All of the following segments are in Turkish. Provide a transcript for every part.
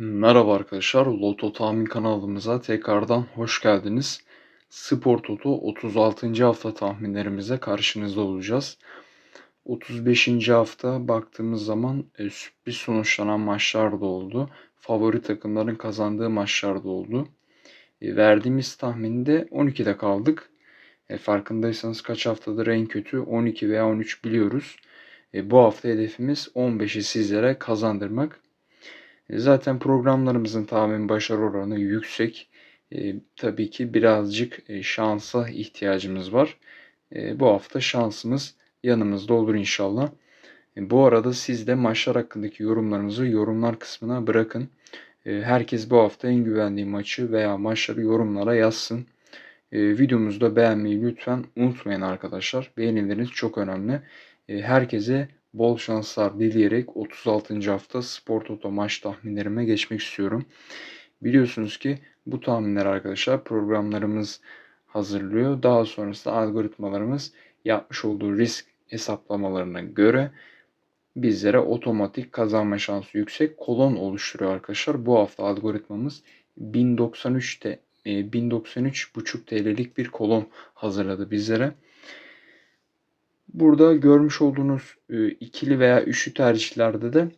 Merhaba arkadaşlar, Loto Tahmin kanalımıza tekrardan hoş geldiniz. Spor Toto 36. hafta tahminlerimize karşınızda olacağız. 35. hafta baktığımız zaman e, sürpriz sonuçlanan maçlar da oldu. Favori takımların kazandığı maçlar da oldu. E, verdiğimiz tahminde 12'de kaldık. E, farkındaysanız kaç haftadır en kötü 12 veya 13 biliyoruz. E, bu hafta hedefimiz 15'i sizlere kazandırmak. Zaten programlarımızın tahmin başarı oranı yüksek. E, tabii ki birazcık e, şansa ihtiyacımız var. E, bu hafta şansımız yanımızda olur inşallah. E, bu arada siz de maçlar hakkındaki yorumlarınızı yorumlar kısmına bırakın. E, herkes bu hafta en güvendiği maçı veya maçları yorumlara yazsın. E, videomuzu da beğenmeyi lütfen unutmayın arkadaşlar. Beğenileriniz çok önemli. E, herkese bol şanslar dileyerek 36. hafta Spor Toto maç tahminlerime geçmek istiyorum. Biliyorsunuz ki bu tahminler arkadaşlar programlarımız hazırlıyor. Daha sonrasında algoritmalarımız yapmış olduğu risk hesaplamalarına göre bizlere otomatik kazanma şansı yüksek kolon oluşturuyor arkadaşlar. Bu hafta algoritmamız 1093'te 1093,5 TL'lik bir kolon hazırladı bizlere. Burada görmüş olduğunuz e, ikili veya üçlü tercihlerde de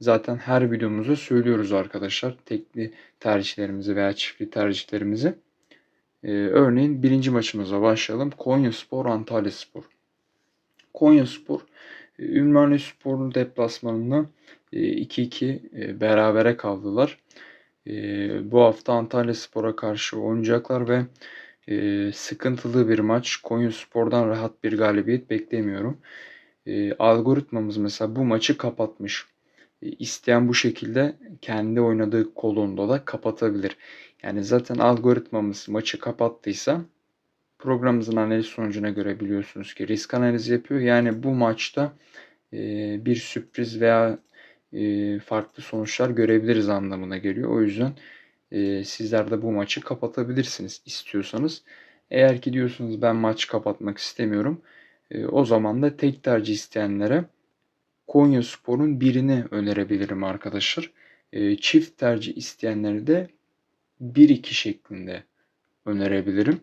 zaten her videomuzda söylüyoruz arkadaşlar. Tekli tercihlerimizi veya çiftli tercihlerimizi. E, örneğin birinci maçımıza başlayalım. Konya Spor, Antalya Spor. Konya Spor, e, Ümraniye Spor'un deplasmanında 2-2 berabere kaldılar. Bu hafta Antalya Spor'a karşı oynayacaklar ve e, sıkıntılı bir maç. Konya Spor'dan rahat bir galibiyet beklemiyorum. E, algoritmamız mesela bu maçı kapatmış. E, isteyen bu şekilde kendi oynadığı kolonda da kapatabilir. Yani zaten algoritmamız maçı kapattıysa programımızın analiz sonucuna göre biliyorsunuz ki risk analizi yapıyor. Yani bu maçta e, bir sürpriz veya e, farklı sonuçlar görebiliriz anlamına geliyor. O yüzden e, sizler de bu maçı kapatabilirsiniz istiyorsanız. Eğer ki diyorsunuz ben maç kapatmak istemiyorum. E, o zaman da tek tercih isteyenlere Konya Spor'un birini önerebilirim arkadaşlar. E, çift tercih isteyenleri de 1-2 şeklinde önerebilirim.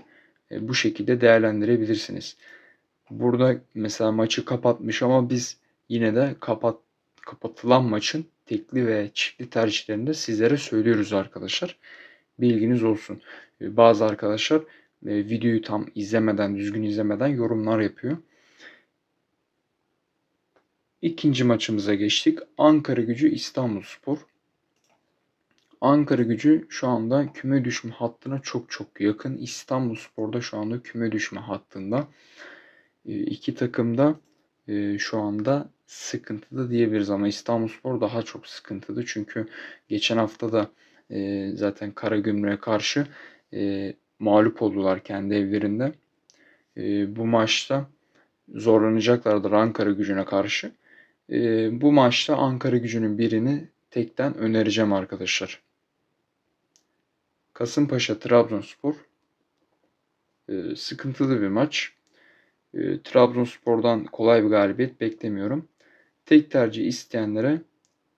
E, bu şekilde değerlendirebilirsiniz. Burada mesela maçı kapatmış ama biz yine de kapat kapatılan maçın tekli ve çiftli tercihlerini de sizlere söylüyoruz arkadaşlar. Bilginiz olsun. Ee, bazı arkadaşlar e, videoyu tam izlemeden, düzgün izlemeden yorumlar yapıyor. İkinci maçımıza geçtik. Ankara gücü İstanbul Spor. Ankara gücü şu anda küme düşme hattına çok çok yakın. İstanbul Spor'da şu anda küme düşme hattında. Ee, iki takım da e, şu anda sıkıntıda diyebiliriz ama İstanbulspor daha çok sıkıntılı. Çünkü geçen hafta da e, zaten Karagümrük'e karşı e, mağlup oldular kendi evlerinde. E, bu maçta zorlanacaklardır Ankara gücüne karşı. E, bu maçta Ankara gücünün birini tekten önereceğim arkadaşlar. Kasımpaşa Trabzonspor e, sıkıntılı bir maç. E, Trabzonspor'dan kolay bir galibiyet beklemiyorum. Tek tercih isteyenlere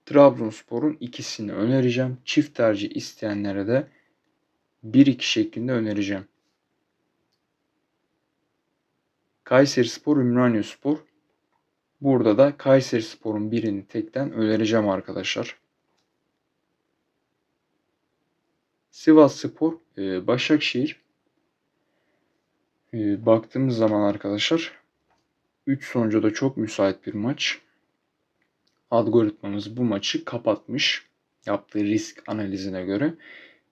Trabzonspor'un ikisini önereceğim. Çift tercih isteyenlere de 1-2 şeklinde önereceğim. Kayseri Spor, Ümraniye Spor. Burada da Kayseri Spor'un birini tekten önereceğim arkadaşlar. Sivas Spor, e, Başakşehir. E, baktığımız zaman arkadaşlar 3 sonucu da çok müsait bir maç algoritmamız bu maçı kapatmış. Yaptığı risk analizine göre.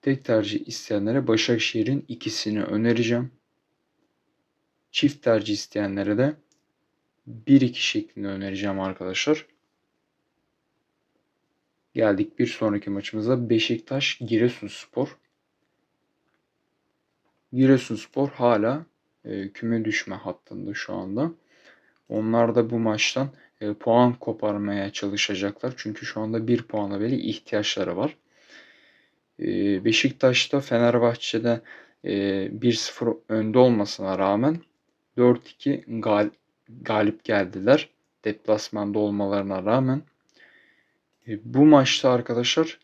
Tek tercih isteyenlere Başakşehir'in ikisini önereceğim. Çift tercih isteyenlere de 1-2 şeklinde önereceğim arkadaşlar. Geldik bir sonraki maçımıza Beşiktaş Giresunspor. Giresunspor hala e, küme düşme hattında şu anda. Onlar da bu maçtan e, puan koparmaya çalışacaklar. Çünkü şu anda bir puana bile ihtiyaçları var. E, Beşiktaş'ta Fenerbahçe'de e, 1-0 önde olmasına rağmen 4-2 gal galip geldiler. Deplasmanda olmalarına rağmen. E, bu maçta arkadaşlar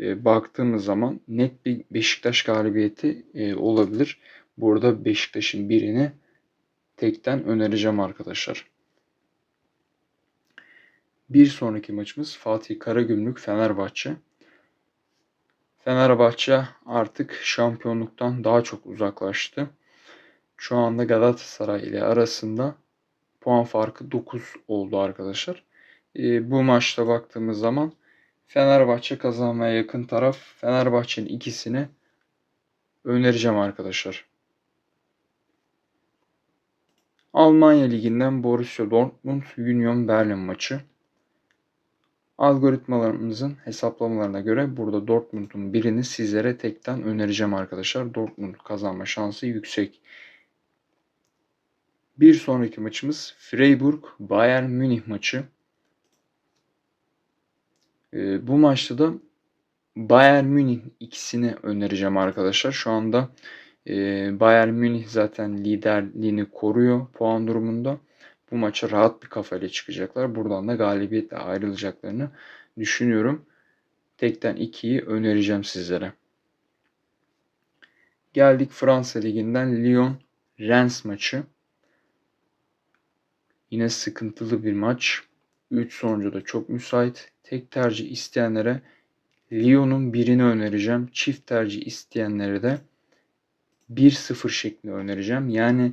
e, baktığımız zaman net bir Beşiktaş galibiyeti e, olabilir. Burada Beşiktaş'ın birini tekten önereceğim arkadaşlar. Bir sonraki maçımız Fatih Karagümrük Fenerbahçe. Fenerbahçe artık şampiyonluktan daha çok uzaklaştı. Şu anda Galatasaray ile arasında puan farkı 9 oldu arkadaşlar. E, bu maçta baktığımız zaman Fenerbahçe kazanmaya yakın taraf. Fenerbahçe'nin ikisini önereceğim arkadaşlar. Almanya Ligi'nden Borussia Dortmund Union Berlin maçı. Algoritmalarımızın hesaplamalarına göre burada Dortmund'un birini sizlere tekten önereceğim arkadaşlar. Dortmund kazanma şansı yüksek. Bir sonraki maçımız Freiburg Bayern Münih maçı. Ee, bu maçta da Bayern Münih ikisini önereceğim arkadaşlar. Şu anda e, Bayern Münih zaten liderliğini koruyor puan durumunda. Bu maça rahat bir kafayla çıkacaklar. Buradan da galibiyetle ayrılacaklarını düşünüyorum. Tekten 2'yi önereceğim sizlere. Geldik Fransa Ligi'nden Lyon Rennes maçı. Yine sıkıntılı bir maç. 3 sonucu da çok müsait. Tek tercih isteyenlere Lyon'un birini önereceğim. Çift tercih isteyenlere de 1-0 şeklinde önereceğim. Yani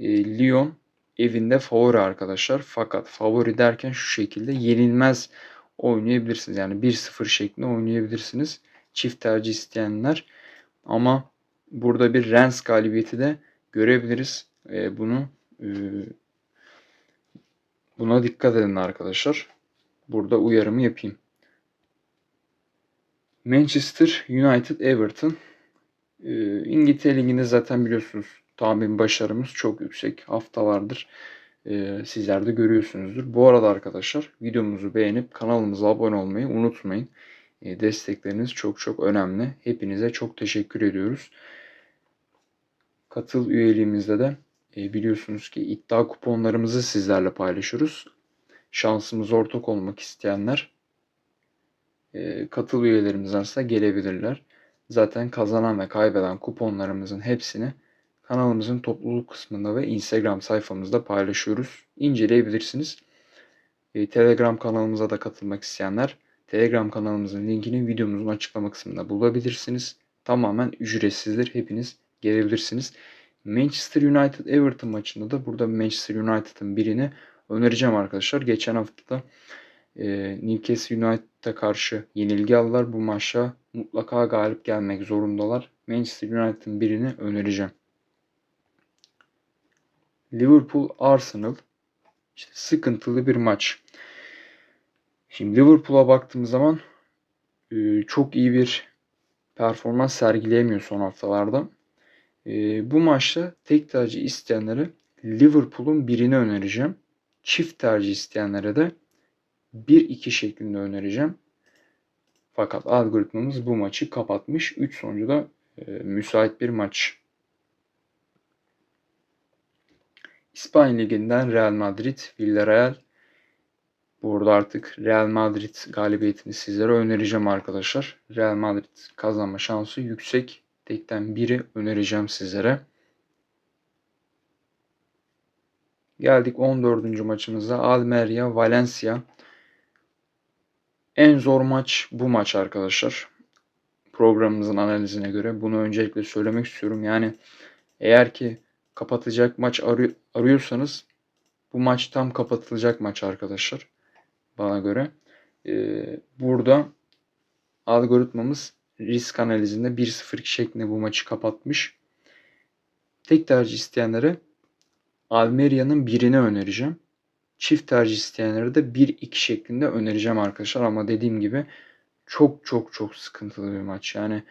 e, Lyon evinde favori arkadaşlar. Fakat favori derken şu şekilde yenilmez oynayabilirsiniz. Yani 1-0 şeklinde oynayabilirsiniz. Çift tercih isteyenler. Ama burada bir Rennes galibiyeti de görebiliriz. E, bunu e, buna dikkat edin arkadaşlar. Burada uyarımı yapayım. Manchester United Everton ee, İngiltere Ligi'nde zaten biliyorsunuz tahmin başarımız çok yüksek. Haftalardır e, sizler de görüyorsunuzdur. Bu arada arkadaşlar videomuzu beğenip kanalımıza abone olmayı unutmayın. E, destekleriniz çok çok önemli. Hepinize çok teşekkür ediyoruz. Katıl üyeliğimizde de e, biliyorsunuz ki iddia kuponlarımızı sizlerle paylaşıyoruz. Şansımız ortak olmak isteyenler e, katıl üyelerimizden ise gelebilirler. Zaten kazanan ve kaybeden kuponlarımızın hepsini kanalımızın topluluk kısmında ve Instagram sayfamızda paylaşıyoruz. İnceleyebilirsiniz. E, Telegram kanalımıza da katılmak isteyenler Telegram kanalımızın linkini videomuzun açıklama kısmında bulabilirsiniz. Tamamen ücretsizdir. Hepiniz gelebilirsiniz. Manchester United Everton maçında da burada Manchester United'ın birini önereceğim arkadaşlar. Geçen hafta da e, Newcastle United'a karşı yenilgi aldılar. Bu maçta mutlaka galip gelmek zorundalar. Manchester United'ın birini önereceğim. Liverpool Arsenal işte sıkıntılı bir maç. Şimdi Liverpool'a baktığımız zaman e, çok iyi bir performans sergileyemiyor son haftalarda. E, bu maçta tek tercih isteyenlere Liverpool'un birini önereceğim. Çift tercih isteyenlere de 1-2 şeklinde önereceğim. Fakat algoritmamız bu maçı kapatmış. 3 sonucu da e, müsait bir maç. İspanya Ligi'nden Real Madrid, Villarreal. Burada artık Real Madrid galibiyetini sizlere önereceğim arkadaşlar. Real Madrid kazanma şansı yüksek. Tekten biri önereceğim sizlere. Geldik 14. maçımıza. Almeria, Valencia. En zor maç bu maç arkadaşlar. Programımızın analizine göre bunu öncelikle söylemek istiyorum. Yani eğer ki kapatacak maç arı arıyorsanız bu maç tam kapatılacak maç arkadaşlar. Bana göre. Ee, burada algoritmamız risk analizinde 1-0 şeklinde bu maçı kapatmış. Tek tercih isteyenlere Almeria'nın birini önereceğim. Çift tercih isteyenlere de 1-2 şeklinde önereceğim arkadaşlar. Ama dediğim gibi çok çok çok sıkıntılı bir maç. Yani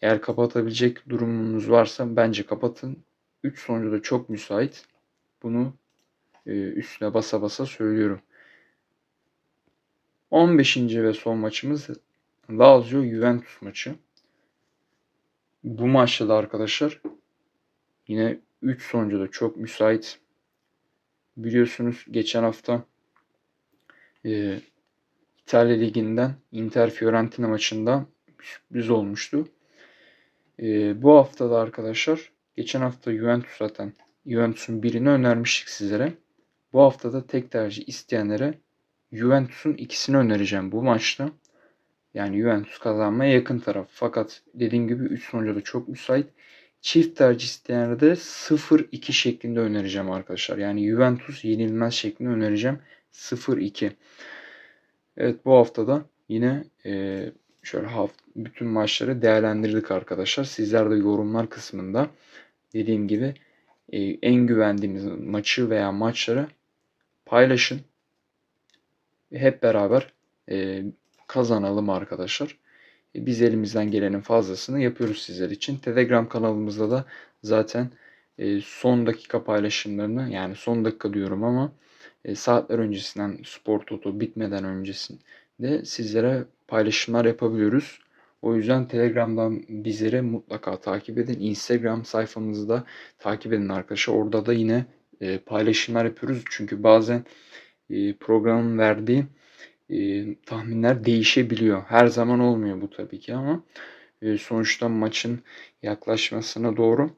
eğer kapatabilecek durumunuz varsa bence kapatın. 3 sonucu da çok müsait. Bunu e, üstüne basa basa söylüyorum. 15. ve son maçımız Lazio Juventus maçı. Bu maçta da arkadaşlar yine 3 sonucu da çok müsait. Biliyorsunuz geçen hafta e, İtalya Ligi'nden Inter Fiorentina maçında sürpriz olmuştu. Ee, bu hafta da arkadaşlar geçen hafta Juventus zaten Juventus'un birini önermiştik sizlere. Bu hafta da tek tercih isteyenlere Juventus'un ikisini önereceğim bu maçta. Yani Juventus kazanmaya yakın taraf. Fakat dediğim gibi 3 sonuca da çok müsait. Çift tercih isteyenlere de 0-2 şeklinde önereceğim arkadaşlar. Yani Juventus yenilmez şeklinde önereceğim. 0-2. Evet bu haftada yine e, şöyle haft bütün maçları değerlendirdik arkadaşlar. Sizler de yorumlar kısmında dediğim gibi e, en güvendiğiniz maçı veya maçları paylaşın. Hep beraber e, kazanalım arkadaşlar. E, biz elimizden gelenin fazlasını yapıyoruz sizler için. Telegram kanalımızda da zaten e, son dakika paylaşımlarını yani son dakika diyorum ama e, saatler öncesinden spor toto bitmeden öncesinde sizlere paylaşımlar yapabiliyoruz. O yüzden Telegram'dan bizleri mutlaka takip edin. Instagram sayfamızı da takip edin arkadaşlar. Orada da yine e, paylaşımlar yapıyoruz. Çünkü bazen e, programın verdiği e, tahminler değişebiliyor. Her zaman olmuyor bu tabii ki ama e, sonuçta maçın yaklaşmasına doğru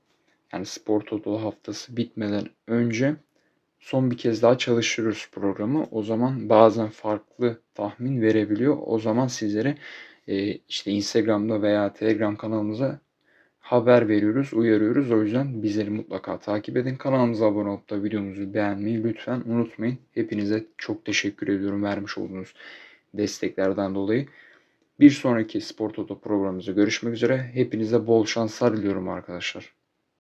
yani spor toto haftası bitmeden önce son bir kez daha çalıştırıyoruz programı. O zaman bazen farklı tahmin verebiliyor. O zaman sizlere e, işte Instagram'da veya Telegram kanalımıza haber veriyoruz, uyarıyoruz. O yüzden bizleri mutlaka takip edin. Kanalımıza abone olup da videomuzu beğenmeyi lütfen unutmayın. Hepinize çok teşekkür ediyorum vermiş olduğunuz desteklerden dolayı. Bir sonraki Spor Toto programımızda görüşmek üzere. Hepinize bol şanslar diliyorum arkadaşlar.